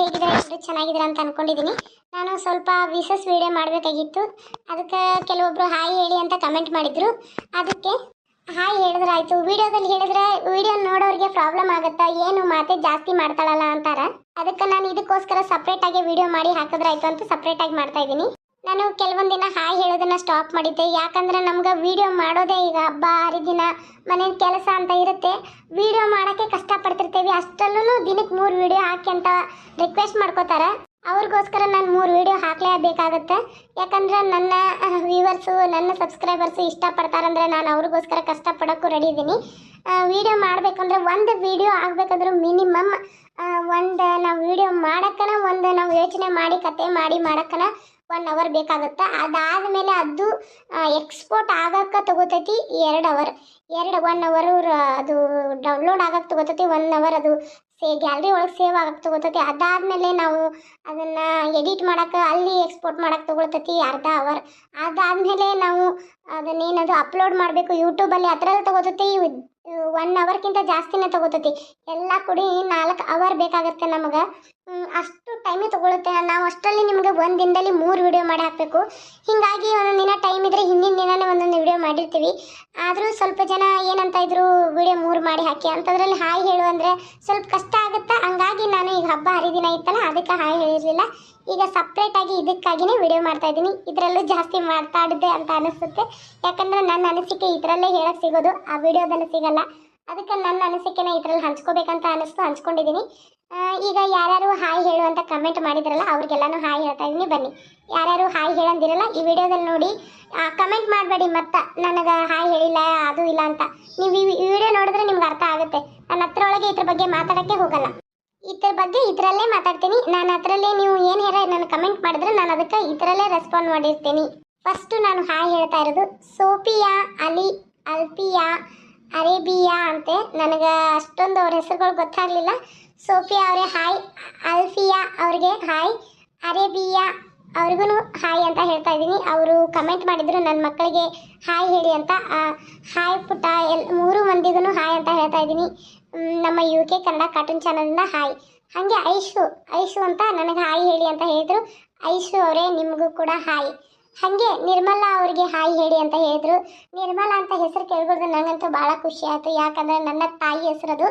ಹೇಗಿದ್ದಾರೆ? ಎಲ್ಲರೂ ಚೆನ್ನಾಗಿದ್ದೀರಾ ಅಂತ ಅಂದ್ಕೊಂಡಿದ್ದೀನಿ ನಾನು ಸ್ವಲ್ಪ ವಿಸಸ್ ವಿಡಿಯೋ ಮಾಡಬೇಕಾಗಿತ್ತು. ಅದಕ್ಕೆ ಕೆಲವೊಬ್ಬರು ಹಾಯ್ ಹೇಳಿ ಅಂತ ಕಮೆಂಟ್ ಮಾಡಿದರು. ಅದಕ್ಕೆ ಹಾಯ್ ಹೇಳಿದ್ರೆ ಆಯಿತು ವಿಡಿಯೋದಲ್ಲಿ ಹೇಳಿದ್ರೆ ವಿಡಿಯೋ ನೋಡೋರಿಗೆ ಪ್ರಾಬ್ಲಮ್ ಆಗುತ್ತಾ? ಏನು ಮಾತೆ ಜಾಸ್ತಿ ಮಾಡ್ತಾಳಲ್ಲ ಅಂತಾರೆ. ಅದಕ್ಕೆ ನಾನು ಇದಕ್ಕೋಸ್ಕರ ಸಪ್ರೇಟಾಗಿ ವಿಡಿಯೋ ಮಾಡಿ ಹಾಕಿದ್ರೆ ಆಯಿತು ಅಂತ ಸಪ್ರೇಟಾಗಿ ಮಾಡ್ತಾಯಿದ್ದೀನಿ ನಾನು ಕೆಲವೊಂದು ದಿನ ಹಾಯ್ ಹೇಳೋದನ್ನ ಸ್ಟಾಪ್ ಮಾಡಿದ್ದೆ. ಯಾಕಂದ್ರೆ ನಮ್ಗೆ ವಿಡಿಯೋ ಮಾಡೋದೇ ಈಗ ಹಬ್ಬ ಹರಿದಿನ ಮನೆ ಕೆಲಸ ಅಂತ ಇರುತ್ತೆ. ವಿಡಿಯೋ ಮಾಡೋಕ್ಕೆ ಕಷ್ಟಪಡ್ತಿರ್ತೀವಿ. ಅಷ್ಟರಲ್ಲೂ ದಿನಕ್ಕೆ ಮೂರು ವಿಡಿಯೋ ಹಾಕಿ ಅಂತ ರಿಕ್ವೆಸ್ಟ್ ಮಾಡ್ಕೋತಾರೆ. ಅವ್ರಿಗೋಸ್ಕರ ನಾನು ಮೂರು ವಿಡಿಯೋ ಹಾಕಲೇಬೇಕಾಗುತ್ತೆ. ಯಾಕಂದ್ರೆ ನನ್ನ ವ್ಯೂವರ್ಸು ನನ್ನ ಸಬ್ಸ್ಕ್ರೈಬರ್ಸು ಇಷ್ಟಪಡ್ತಾರಂದ್ರೆ ನಾನು ಅವ್ರಿಗೋಸ್ಕರ ಕಷ್ಟಪಡೋಕ್ಕೂ ರೆಡಿ ಇದ್ದೀನಿ. ವಿಡಿಯೋ ಮಾಡಬೇಕಂದ್ರೆ ಒಂದು ವಿಡಿಯೋ ಆಗಬೇಕಂದ್ರೆ ಮಿನಿಮಮ್ ಒಂದು ನಾವು ವಿಡಿಯೋ ಮಾಡೋಕ್ಕನ ಒಂದು ನಾವು ಯೋಚನೆ ಮಾಡಿ, ಕತೆ ಮಾಡಿ ಮಾಡೋಕ್ಕನ ಒನ್ ಅವರ್ ಬೇಕಾಗುತ್ತೆ. ಅದಾದಮೇಲೆ ಅದು ಎಕ್ಸ್ಪೋರ್ಟ್ ಆಗಕ್ಕೆ ತಗೋತೈತಿ ಎರಡು ಅವರ್ ಎರಡು ಒನ್ ಅವರ್ ಅದು ಡೌನ್ಲೋಡ್ ಆಗಕ್ಕೆ ತಗೋತೈತಿ ಒನ್ ಅವರ್ ಅದು. ಸೇ ಗ್ಯಾಲ್ರಿ ಒಳಗೆ ಸೇವ್ ಆಗಕ್ಕೆ ತಗೋತೈತಿ. ಅದಾದಮೇಲೆ ನಾವು ಅದನ್ನು ಎಡಿಟ್ ಮಾಡೋಕೆ ಅಲ್ಲಿ ಎಕ್ಸ್ಪೋರ್ಟ್ ಮಾಡೋಕೆ ತಗೊಳ್ತೈತಿ ಅರ್ಧ ಅವರ್ ಅದಾದಮೇಲೆ ನಾವು ಅದನ್ನೇನದು ಅಪ್ಲೋಡ್ ಮಾಡಬೇಕು. ಯೂಟ್ಯೂಬಲ್ಲಿ ಅದರಲ್ಲಿ ತಗೋತೈತಿ ಒನ್ ಅವರ್ಗಿಂತ ಜಾಸ್ತಿನೇ ತಗೋತೈತಿ. ಎಲ್ಲ ಕೂಡಿ ನಾಲ್ಕು ಅವರ್ ಬೇಕಾಗುತ್ತೆ ನಮಗೆ. ಅಷ್ಟು ಟೈಮೇ ತಗೊಳುತ್ತೆ. ನಾವು ಅಷ್ಟರಲ್ಲಿ ನಿಮ್ಗೆ ಒಂದು ದಿನದಲ್ಲಿ ಮೂರು ವಿಡಿಯೋ ಮಾಡಿ ಹಾಕಬೇಕು. ಹೀಗಾಗಿ ಒಂದೊಂದು ದಿನ ಟೈಮ್ ಇದ್ದರೆ ಹಿಂದಿನ ದಿನನೇ ಒಂದೊಂದು ವಿಡಿಯೋ ಮಾಡಿರ್ತೀವಿ. ಆದರೂ ಸ್ವಲ್ಪ ಜನ ಏನಂತ ಇದ್ರು, ವಿಡಿಯೋ ಮೂರು ಮಾಡಿ ಹಾಕಿ. ಅಂಥದ್ರಲ್ಲಿ ಹಾಯ್ ಹೇಳು ಅಂದರೆ ಸ್ವಲ್ಪ ಕಷ್ಟ ಆಗುತ್ತೆ? ಹಂಗಾಗಿ ನಾನು ಹಬ್ಬ ಹರಿದಿನ ಇತ್ತಲ್ಲ, ಅದಕ್ಕೆ ಹಾಯ್ ಹೇಳಿರಲಿಲ್ಲ ಈಗ ಸಪ್ರೇಟಾಗಿ ಇದಕ್ಕಾಗಿನೇ ವಿಡಿಯೋ ಮಾಡ್ತಾ ಇದ್ದೀನಿ. ಇದರಲ್ಲೂ ಜಾಸ್ತಿ ಮಾತಾಡಿದೆ ಅಂತ ಅನಿಸುತ್ತೆ. ಯಾಕಂದ್ರೆ ನನ್ನ ಅನಿಸಿಕೆ ಇದರಲ್ಲೇ ಹೇಳಕ್ಕೆ ಸಿಗೋದು. ಆ ವಿಡಿಯೋದಲ್ಲಿ ಸಿಗಲ್ಲ. ಅದಕ್ಕೆ ನನ್ನ ಅನಿಸಿಕೆನ ಇದರಲ್ಲಿ ಹಂಚ್ಕೋಬೇಕಂತ ಅನಿಸ್ತು, ಹಂಚ್ಕೊಂಡಿದ್ದೀನಿ. ಈಗ ಯಾರ್ಯಾರು ಹಾಯ್ ಹೇಳು ಅಂತ ಕಮೆಂಟ್ ಮಾಡಿದ್ರಲ್ಲ, ಅವ್ರಿಗೆಲ್ಲನೂ ಹಾಯ್ ಹೇಳ್ತಾ ಇದ್ದೀನಿ. ಬನ್ನಿ. ಯಾರ್ಯಾರು ಹಾಯ್ ಹೇಳಂದಿರಲ್ಲ, ಈ ವಿಡಿಯೋದಲ್ಲಿ ನೋಡಿ. ಕಮೆಂಟ್ ಮಾಡಬೇಡಿ ಮತ್ತೆ. ನನಗೆ ಹಾಯ್ ಹೇಳಿಲ್ಲ, ಅದು ಇಲ್ಲ ಅಂತ. ನೀವು ಈ ವಿಡಿಯೋ ನೋಡಿದ್ರೆ ನಿಮ್ಗೆ ಅರ್ಥ ಆಗುತ್ತೆ. ನನ್ನ ಹತ್ರ ಒಳಗೆ ಇದ್ರ ಬಗ್ಗೆ ಮಾತಾಡೋಕ್ಕೆ ಹೋಗಲ್ಲ. ಇದ್ರ ಬಗ್ಗೆ ಇದರಲ್ಲೇ ಮಾತಾಡ್ತೀನಿ. ನಾನು ಅದರಲ್ಲೇ ನೀವು ಏನು ಹೇಳ ನಾನು ಕಮೆಂಟ್ ಮಾಡಿದ್ರೆ ನಾನು ಅದಕ್ಕೆ ಇದರಲ್ಲೇ ರೆಸ್ಪಾಂಡ್ ಮಾಡಿರ್ತೀನಿ. ಫಸ್ಟು ನಾನು ಹಾಯ್ ಹೇಳ್ತಾ ಇರೋದು, ಸೋಫಿಯಾ, ಅಲಿ, ಅಲ್ಫಿಯಾ, ಅರೇಬಿಯಾ ಅಂತೆ. ನನಗೆ ಅಷ್ಟೊಂದು ಅವ್ರ ಹೆಸರುಗಳು ಗೊತ್ತಾಗಲಿಲ್ಲ. ಸೋಫಿಯಾ ಅವರೇ ಹಾಯ್, ಅಲ್ಫಿಯಾ ಅವ್ರಿಗೆ ಹಾಯ್, ಅರೇಬಿಯಾ ಅವ್ರಿಗೂ ಹಾಯ್ ಅಂತ ಹೇಳ್ತಾ ಇದ್ದೀನಿ. ಅವರು ಕಮೆಂಟ್ ಮಾಡಿದ್ರು ನನ್ನ ಮಕ್ಕಳಿಗೆ ಹಾಯ್ ಹೇಳಿ ಅಂತ. ಹಾಯ್ ಪುಟ್ಟ, ಎಲ್ ಮೂರು ಮಂದಿಗೂ ಹಾಯ್ ಅಂತ ಹೇಳ್ತಾ ಇದ್ದೀನಿ. ನಮ್ಮ ಯು ಕೆ ಕನ್ನಡ ಕಾರ್ಟೂನ್ ಚಾನಲ್ನ ಹಾಯ್ ಹಾಗೆ ಐಶು ಐಶು ಅಂತ ನನಗೆ ಹಾಯ್ ಹೇಳಿ ಅಂತ ಹೇಳಿದ್ರು. ಐಶು ಅವರೇ, ನಿಮಗೂ ಕೂಡ ಹಾಯ್ ಹಾಗೆ ನಿರ್ಮಲಾ ಅವರಿಗೆ ಹಾಯ್ ಹೇಳಿ ಅಂತ ಹೇಳಿದ್ರು. ನಿರ್ಮಲಾ ಅಂತ ಹೆಸರು ಕೇಳ್ಬೋದು ನನಗಂತೂ ಭಾಳ ಖುಷಿ ಆಯಿತು. ಯಾಕಂದರೆ ನನ್ನ ತಾಯಿ ಹೆಸರದು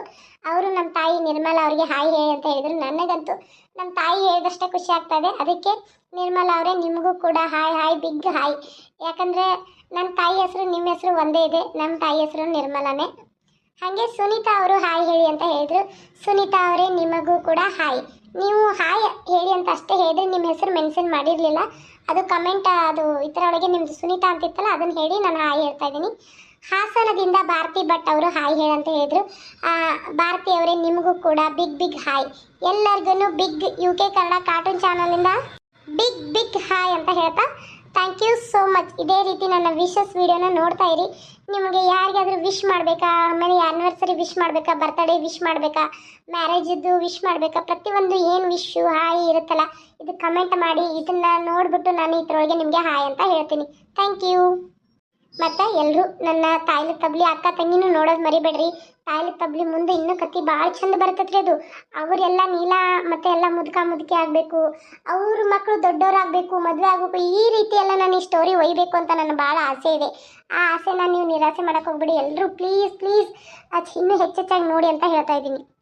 ಅವರು ನಮ್ಮ ತಾಯಿ ನಿರ್ಮಲಾ ಅವರಿಗೆ ಹಾಯ್ ಹೇಳಿ ಅಂತ ಹೇಳಿದ್ರು. ನನಗಂತೂ ನಮ್ಮ ತಾಯಿ ಹೇಳಿದಷ್ಟೇ ಖುಷಿ ಆಗ್ತದೆ ಅದಕ್ಕೆ ನಿರ್ಮಲಾ ಅವರೇ, ನಿಮಗೂ ಕೂಡ ಹಾಯ್ ಹಾಯ್ ಬಿಗ್ ಹಾಯ್ ಯಾಕಂದರೆ ನನ್ನ ತಾಯಿ ಹೆಸರು, ನಿಮ್ಮ ಹೆಸರು ಒಂದೇ ಇದೆ. ನಮ್ಮ ತಾಯಿ ಹೆಸರು ನಿರ್ಮಲಾನೇ. ಹಾಗೆ ಸುನೀತಾ ಅವರು ಹಾಯ್ ಹೇಳಿ ಅಂತ ಹೇಳಿದ್ರು. ಸುನೀತಾ ಅವರೇ, ನಿಮಗೂ ಕೂಡ ಹಾಯ್. ನೀವು ಹಾಯ್ ಹೇಳಿ ಅಂತ ಅಷ್ಟೇ ಹೇಳಿದ್ರೆ ನಿಮ್ಮ ಹೆಸರು ಮೆನ್ಷನ್ ಮಾಡಿರಲಿಲ್ಲ. ಅದು ಕಮೆಂಟ್, ಅದು ಇದರೊಳಗೆ ನಿಮ್ಮದು ಸುನೀತಾ ಅಂತ ಇತ್ತಲ್ಲ, ಅದನ್ನು ಹೇಳಿ ನಾನು ಹಾಯ್ ಹೇಳ್ತಾ ಇದ್ದೀನಿ. ಹಾಸನದಿಂದ ಭಾರತಿ ಭಟ್ ಅವರು ಹಾಯ್ ಹೇಳಂತ ಹೇಳಿದ್ರು. ಭಾರತಿ ಅವರೇ, ನಿಮಗೂ ಕೂಡ ಬಿಗ್ ಬಿಗ್ ಹಾಯ್. ಎಲ್ಲರಿಗೂ big U K Kannada cartoon ಚಾನಲಿಂದ big big hi ಅಂತ ಹೇಳ್ತಾ ಥ್ಯಾಂಕ್ ಯು ಸೋ ಮಚ್ ಇದೇ ರೀತಿ ನನ್ನ ವಿಶಸ್ ವಿಡಿಯೋನ ನೋಡ್ತಾ ಇರಿ. ನಿಮಗೆ ಯಾರಿಗಾದರೂ ವಿಶ್ ಮಾಡಬೇಕಾ? ಆಮೇಲೆ ಆ್ಯನಿವರ್ಸರಿ ವಿಶ್ ಮಾಡಬೇಕಾ? ಬರ್ತ್ಡೇ ವಿಶ್ ಮಾಡಬೇಕಾ? ಮ್ಯಾರೇಜಿದ್ದು ವಿಶ್ ಮಾಡಬೇಕಾ? ಪ್ರತಿಯೊಂದು ಏನು ವಿಶ್ಶು ಹಾಯ್ ಇರುತ್ತಲ್ಲ, ಇದು ಕಮೆಂಟ್ ಮಾಡಿ. ಇದನ್ನು ನೋಡಿಬಿಟ್ಟು ನಾನು ಇದರೊಳಗೆ ನಿಮಗೆ ಹಾಯ್ ಅಂತ ಹೇಳ್ತೀನಿ. ಥ್ಯಾಂಕ್ ಯು ಮತ್ತು ಎಲ್ಲರೂ ನನ್ನ ತಾಯಿಲಿ ತಬ್ಲಿ, ಅಕ್ಕ ತಂಗಿನೂ ನೋಡೋದು ಮರಿಬೇಡ್ರಿ. ತಾಯಿಲಿ ತಬ್ಲಿ ಮುಂದೆ ಇನ್ನೂ ಕತ್ತಿ ಭಾಳ ಚಂದ ಬರ್ತೈತ್ರಿ ಅದು. ಅವರೆಲ್ಲ ನೀಲ ಮತ್ತೆ ಎಲ್ಲ ಮುದುಕ ಮುದುಕಿ ಆಗಬೇಕು. ಅವ್ರ ಮಕ್ಕಳು ದೊಡ್ಡವರಾಗಬೇಕು, ಮದುವೆ ಆಗಬೇಕು. ಈ ರೀತಿ ಎಲ್ಲ ನಾನು ಈ ಸ್ಟೋರಿ ಒಯ್ಬೇಕು ಅಂತ ನನ್ನ ಭಾಳ ಆಸೆ ಇದೆ. ಆ ಆಸೆನ ನೀವು ನಿರಾಸೆ ಮಾಡೋಕೆ ಹೋಗ್ಬೇಡಿ. ಎಲ್ಲರೂ ಪ್ಲೀಸ್ ಪ್ಲೀಸ್ ಅದು ಇನ್ನೂ ಹೆಚ್ಚೆಚ್ಚಾಗಿ ನೋಡಿ ಅಂತ ಹೇಳ್ತಾ ಇದ್ದೀನಿ.